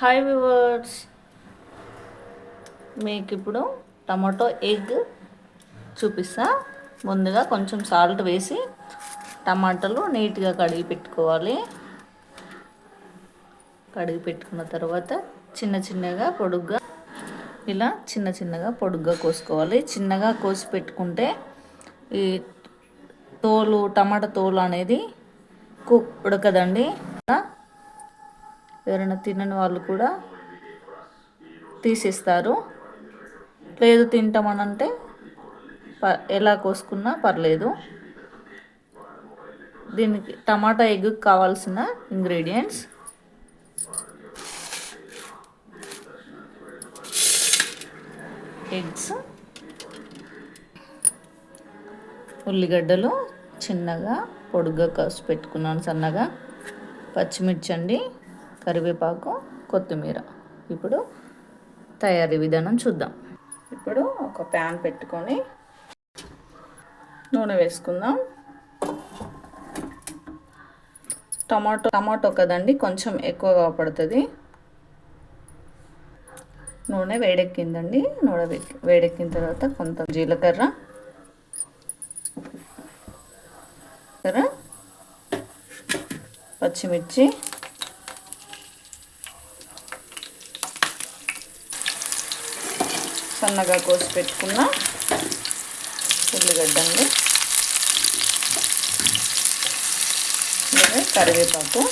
Hi viewers మీకు ఇప్పుడు tomato egg చూపిస్తా. ముందుగా కొంచెం సాల్ట్ వేసి టమాటాలు నీట్గా కడిగి పెట్టుకోవాలి. కడిగి పెట్టుకున్న తర్వాత చిన్న చిన్నగా పొడుగ్గా ఇలా చిన్న చిన్నగా పొడుగ్గా కోసుకోవాలి. చిన్నగా కోసి పెట్టుకుంటే ఈ తోలు టమాటా తోలు అనేది కుక్ ఉడకదండి. ఎవరైనా తినని వాళ్ళు కూడా తీసేస్తారు. లేదు తింటామనంటే ప ఎలా కోసుకున్నా పర్లేదు. దీనికి టమాటా ఎగ్ కావాల్సిన ఇంగ్రీడియంట్స్. ఎగ్స్. ఉల్లిగడ్డలు చిన్నగా పొడుగ్గా కోసి పెట్టుకున్నాను సన్నగా. పచ్చిమిర్చి అండి కరివేపాకు కొత్తిమీర. ఇప్పుడు తయారీ విధానం చూద్దాం. ఇప్పుడు ఒక ప్యాన్ పెట్టుకొని నూనె వేసుకుందాం. టమాటో టమాటో కదండి కొంచెం ఎక్కువగా పడుతుంది. నూనె వేడెక్కిందండి. నూనె వేడెక్కిన తర్వాత కొంత జీలకర్ర. జీలకర్ర పచ్చిమిర్చి. సన్నగా కోసి పెట్టుకున్న ఉల్లిగడ్డ అండి. కరివేపాకు.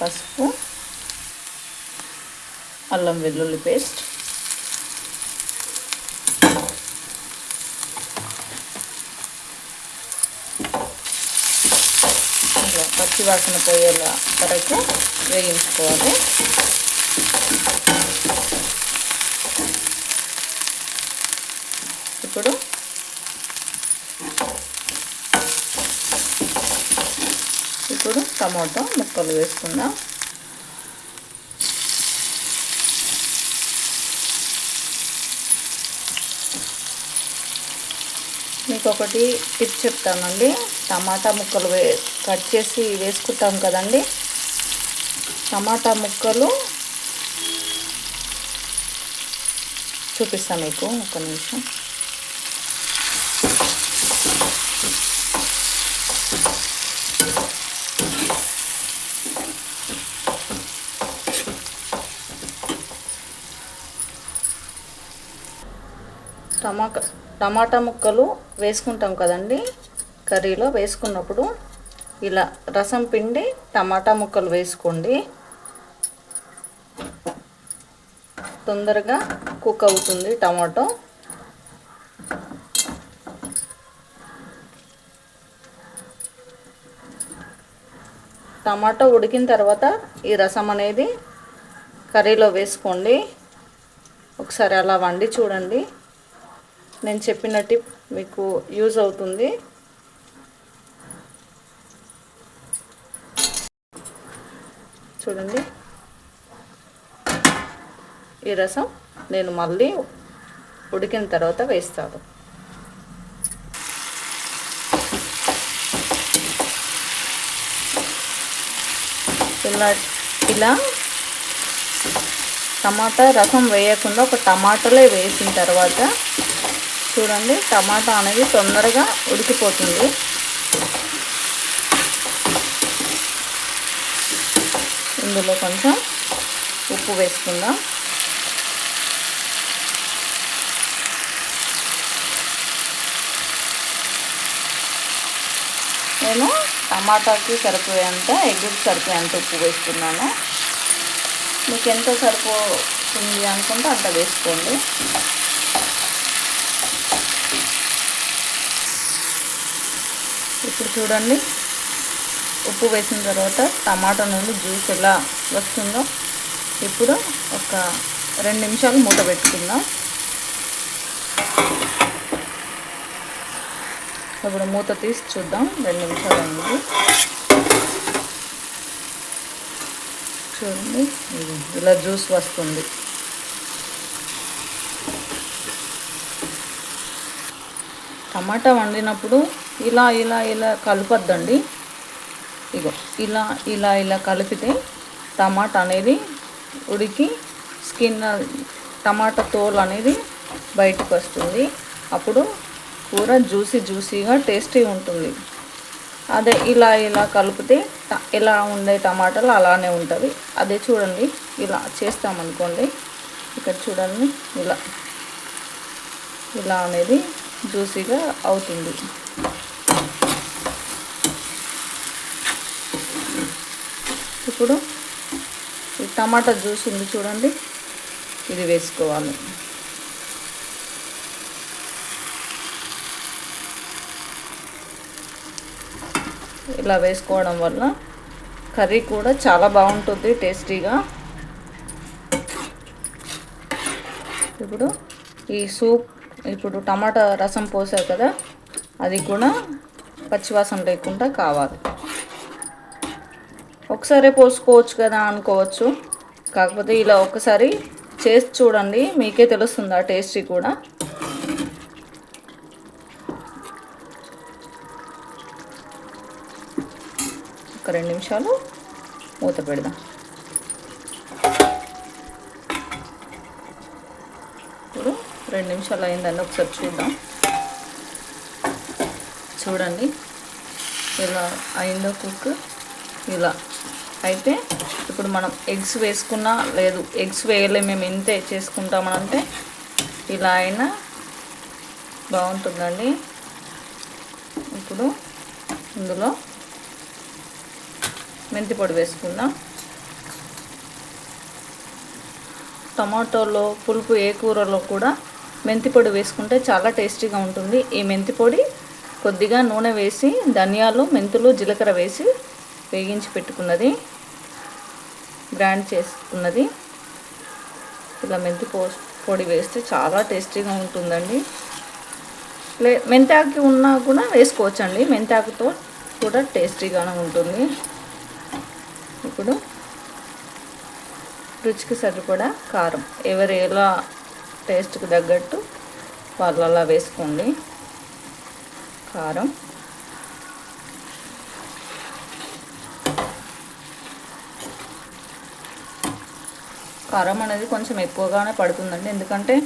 పసుపు. అల్లం వెల్లుల్లి పేస్ట్ ఇలా పచ్చి వాసన పోయేలా వరకు వేయించుకోవాలి. ఇప్పుడు ఇప్పుడు టమాటో ముక్కలు వేసుకుందాం. ఇంకొకటి ఒకటి టిప్ చెప్తానండి. టమాటా ముక్కలు వే కట్ చేసి వేసుకుంటాం కదండి. టమాటా ముక్కలు చూపిస్తాను మీకు ఒక నిమిషం. టమాటా టమాటా ముక్కలు వేసుకుంటాం కదండి. కర్రీలో వేసుకున్నప్పుడు ఇలా రసం పిండి టమాటా ముక్కలు వేసుకోండి. తొందరగా కుక్ అవుతుంది టమాటో. టమాటో ఉడికిన తర్వాత ఈ రసం అనేది కర్రీలో వేసుకోండి. ఒకసారి అలా వండి చూడండి. నేను చెప్పిన టిప్ మీకు యూజ్ అవుతుంది. చూడండి. ఈ రసం నేను మళ్ళీ ఉడికిన తర్వాత వేస్తాను. ఇలా ఇలా టమాటా రసం వేయకుండా ఒక టమాటాలే వేసిన తర్వాత చూడండి టమాటా అనేది తొందరగా ఉడికిపోతుంది. ఇందులో కొంచెం ఉప్పు వేసుకుందాం. నేను టమాటాకి సరిపోయేంత ఎగ్గుకి సరిపోయేంత ఉప్పు వేసుకున్నాను. మీకు ఎంత సరిపోతుంది అనుకుంటే అంత వేసుకోండి. ఇప్పుడు చూడండి. ఉప్పు వేసిన తర్వాత టమాటా నుండి జ్యూస్ ఎలా వస్తుందో ఇప్పుడు ఒక రెండు నిమిషాలు మూత పెట్టుకుందాం. ఇప్పుడు మూత తీసి చూద్దాం. రెండు నిమిషాలు అయింది. చూడండి. ఇలా జ్యూస్ వస్తుంది. టమాటా వండినప్పుడు ఇలా ఇలా ఇలా కలపద్దండి. ఇగో ఇలా ఇలా ఇలా కలిపితే టమాటా అనేది ఉడికి స్కిన్ టమాటా తోలు అనేది బయటకు వస్తుంది. అప్పుడు కూర జ్యూసీ జ్యూసీగా టేస్టీ ఉంటుంది. అదే ఇలా ఇలా కలిపితే ఇలా ఎలా ఉండే టమాటాలు అలానే ఉంటుంది అదే చూడండి ఇలా చేస్తామనుకోండి ఇక్కడ చూడండి ఇలా ఇలా అనేది జ్యూసీగా అవుతుంది. ఇప్పుడు ఈ టమాటా జ్యూస్ ఉంది చూడండి. ఇది వేసుకోవాలి. ఇలా వేసుకోవడం వల్ల కర్రీ కూడా చాలా బాగుంటుంది టేస్టీగా. ఇప్పుడు ఈ సూప్ ఇప్పుడు టమాటా రసం పోసారు కదా అది కూడా పచ్చివాసన లేకుండా కావాలి. ఒకసారి పోసుకోవచ్చు కదా అనుకోవచ్చు. కాకపోతే ఇలా ఒకసారి చేసి చూడండి మీకే తెలుస్తుంది ఆ టేస్టీ కూడా. ఒక రెండు నిమిషాలు మూత పెడదాం ఇప్పుడు రెండు నిమిషాలు అయిందండి ఒకసారి చూద్దాం. చూడండి ఇలా అయిందో కుక్ ఇలా. అయితే ఇప్పుడు మనం ఎగ్స్ వేసుకున్నా లేదు ఎగ్స్ వేయలే మేము ఇంతే చేసుకుంటామనంటే ఇలా అయినా బాగుంటుందండి. ఇప్పుడు ఇందులో మెంతి పొడి వేసుకుందాం. టమాటోలో పులుపు ఏ కూరలో కూడా మెంతి పొడి వేసుకుంటే చాలా టేస్టీగా ఉంటుంది. ఈ మెంతి పొడి కొద్దిగా నూనె వేసి ధనియాలు మెంతులు జీలకర్ర వేసి వేగించి పెట్టుకున్నది. గ్రైండ్ చేసుకున్నది ఇలా మెంతి పో పొడి వేస్తే చాలా టేస్టీగా ఉంటుందండి. లే మెంతాకు ఉన్నా కూడా వేసుకోవచ్చండి. మెంతాకుతో కూడా టేస్టీగానే ఉంటుంది. ఇప్పుడు రుచికి సరిపడా కారం. ఎవరు ఎలా టేస్ట్కి తగ్గట్టు వాళ్ళు అలా వేసుకోండి. కారం. కారం అనేది కొంచెం ఎక్కువగానే పడుతుందండి. ఎందుకంటే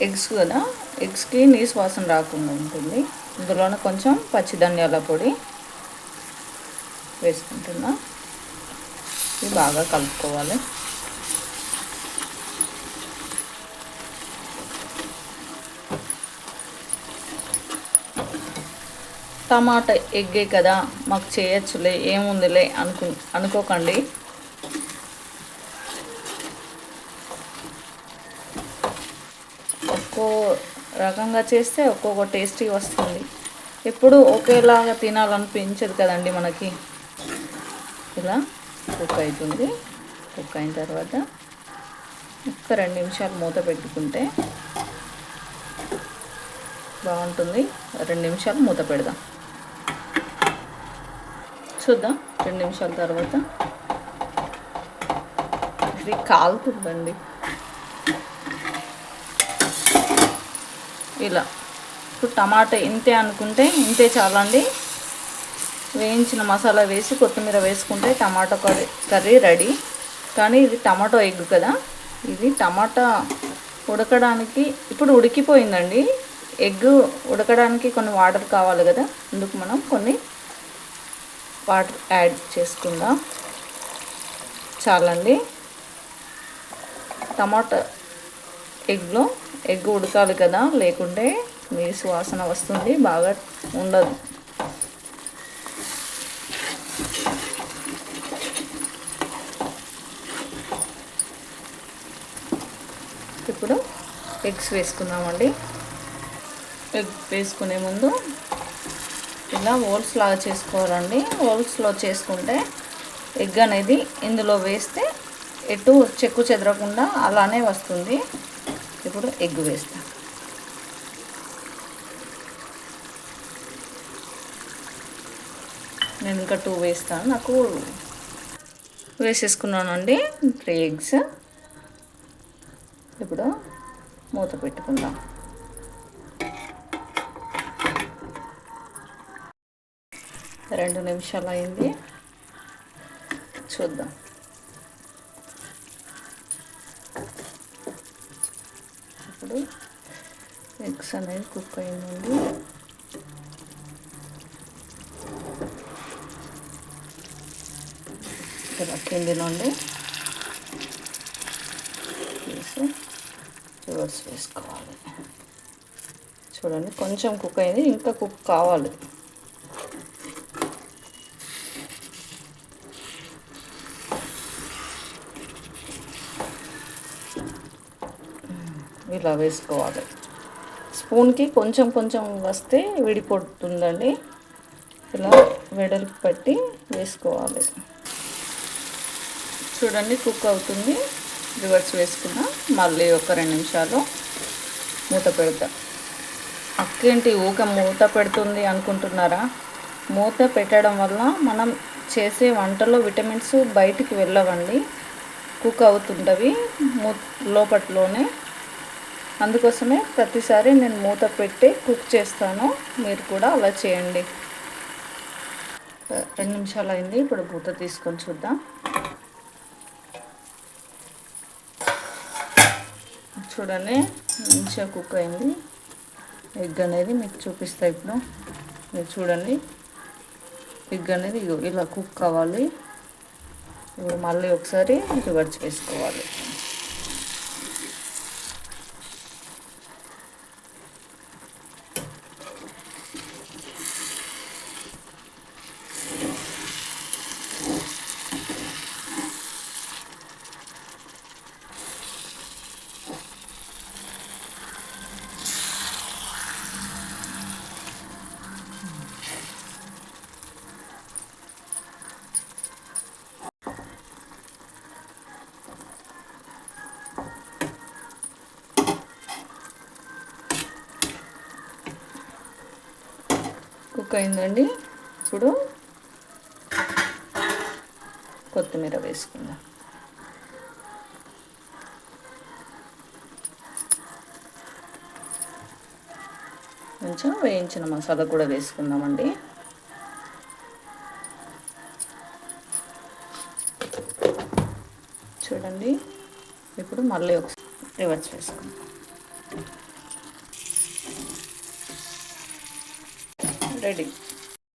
ఎగ్స్ కదా ఎగ్స్కి నీసు వాసన రాకుండా ఉంటుంది. ఇందులోనే కొంచెం పచ్చి ధనియాల పొడి వేసుకుంటున్నా. ఇది బాగా కలుపుకోవాలి. టమాటా ఎగ్గే కదా మాకు చేయొచ్చులే ఏముందిలే అనుకు అనుకోకండి. ఒక్కో రకంగా చేస్తే ఒక్కొక్క టేస్టీ వస్తుంది. ఎప్పుడు ఒకేలాగా తినాలనిపించదు కదండి మనకి. ఇలా కుక్ అవుతుంది కుక్ అయిన తర్వాత ఒక్క రెండు నిమిషాలు మూత పెట్టుకుంటే బాగుంటుంది. రెండు నిమిషాలు మూత పెడదాం. చూద్దాం. రెండు నిమిషాల తర్వాత. ఇది కాలుతుందండి ఇలా. ఇప్పుడు టమాటా ఇంతే అనుకుంటే ఇంతే చాలండి. వేయించిన మసాలా వేసి కొత్తిమీర వేసుకుంటే టమాటా కర్రీ కర్రీ రెడీ. కానీ ఇది టమాటో ఎగ్ కదా. ఇది టమాటా ఉడకడానికి ఇప్పుడు ఉడికిపోయిందండి. ఎగ్ ఉడకడానికి కొన్ని వాటర్ కావాలి కదా. అందుకు మనం కొన్ని వాటర్ యాడ్ చేసుకుందాం. చాలండి. టమాటా ఎగ్లో ఎగ్ ఉడకాలి కదా లేకుంటే మీ సువాసన వస్తుంది బాగా ఉండదు. ఇప్పుడు ఎగ్స్ వేసుకుందామండి. ఎగ్ వేసుకునే ముందు ఇలా హోల్స్ లాగా చేసుకోవాలండి. హోల్స్లో చేసుకుంటే ఎగ్ అనేది ఇందులో వేస్తే ఎటు చెక్కు చెదరకుండా అలానే వస్తుంది. ఇప్పుడు ఎగ్ వేస్తా. నేను ఇంకా టూ వేస్తాను నాకు వేసేసుకున్నానండి. త్రీ ఎగ్స్ ఇప్పుడు మూత పెట్టుకుందాం. రెండు నిమిషాలు అయింది. చూద్దాం. ఇప్పుడు ఎగ్స్ అనేది కుక్ అయిందండి. ఇలా కింది నుండి తీసి రివర్స్ వేసుకోవాలి. చూడండి కొంచెం కుక్ అయింది ఇంకా కుక్ కావాలి. ఇట్లా వేసుకోవాలి స్పూన్కి కొంచెం కొంచెం వస్తే విడిపోతుందండి. ఇలా వెడల్పు పెట్టి వేసుకోవాలి. చూడండి కుక్ అవుతుంది. రివర్స్ వేసుకున్నా మళ్ళీ ఒక రెండు నిమిషాలు మూత పెడతా. అక్కేంటి ఊక మూత పెడుతుంది అనుకుంటున్నారా? మూత పెట్టడం వల్ల మనం చేసే వంటలో విటమిన్స్ బయటికి వెళ్ళవండి. కుక్ అవుతుంటవి మూ లోపట్లోనే అందుకోసమే ప్రతిసారి నేను మూత పెట్టి కుక్ చేస్తాను. మీరు కూడా అలా చేయండి. రెండు నిమిషాలు అయింది. ఇప్పుడు మూత తీసుకొని చూద్దాం. చూడండి మంచిగా కుక్ అయింది. ఎగ్ అనేది మీకు చూపిస్తా ఇప్పుడు. మీరు చూడండి. ఎగ్ అనేది ఇలా కుక్ కావాలి ఇప్పుడు మళ్ళీ ఒకసారి రివర్స్ వేసుకోవాలి కుక్ అయిందండి ఇప్పుడు కొత్తిమీర వేసుకుందాం. కొంచెం వేయించిన మసాలా కూడా వేసుకుందామండి. చూడండి. ఇప్పుడు మళ్ళీ ఒకసారి రివర్స్ వేసుకుందాం. రెడీ